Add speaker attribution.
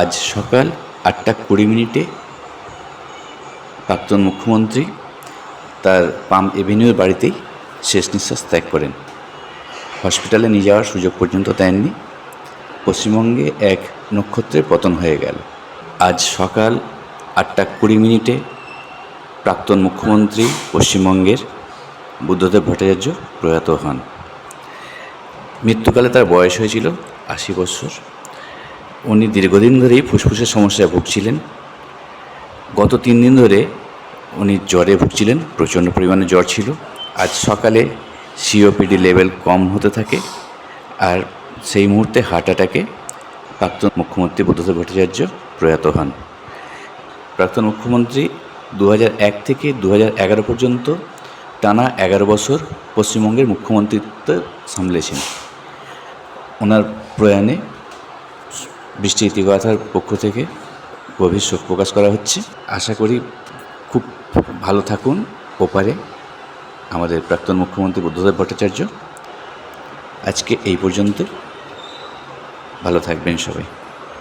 Speaker 1: আজ সকাল আটটা কুড়ি মিনিটে প্রাক্তন মুখ্যমন্ত্রী তার পাম এভিনিউর বাড়িতেই শেষ নিঃশ্বাস ত্যাগ করেন। হসপিটালে নিয়ে যাওয়ার সুযোগ পর্যন্ত দেননি। পশ্চিমবঙ্গে এক নক্ষত্রের পতন হয়ে গেল। আজ সকাল আটটা কুড়ি মিনিটে প্রাক্তন মুখ্যমন্ত্রী পশ্চিমবঙ্গের বুদ্ধদেব ভট্টাচার্য প্রয়াত হন। মৃত্যুকালে তার বয়স হয়েছিল আশি বছর। উনি দীর্ঘদিন ধরেই ফুসফুসের সমস্যায় ভুগছিলেন। গত তিন দিন ধরে উনি জ্বরে ভুগছিলেন, প্রচণ্ড পরিমাণে জ্বর ছিল। আজ সকালে সিওপিডি লেভেল কম হতে থাকে আর সেই মুহূর্তে হার্ট অ্যাটাকে প্রাক্তন মুখ্যমন্ত্রী বুদ্ধদেব ভট্টাচার্য প্রয়াত হন। প্রাক্তন মুখ্যমন্ত্রী দু এক থেকে দু পর্যন্ত টানা এগারো বছর পশ্চিমবঙ্গের মুখ্যমন্ত্রিত্ব সামলেছেন। ওনার প্রয়াণে বৃষ্টি ইতিকথার পক্ষ থেকে গভীর শোক প্রকাশ করা হচ্ছে। আশা করি খুব ভালো থাকুন ওপারে আমাদের প্রাক্তন মুখ্যমন্ত্রী বুদ্ধদেব ভট্টাচার্য। আজকে এই পর্যন্ত। ভালো থাকবেন সবাই।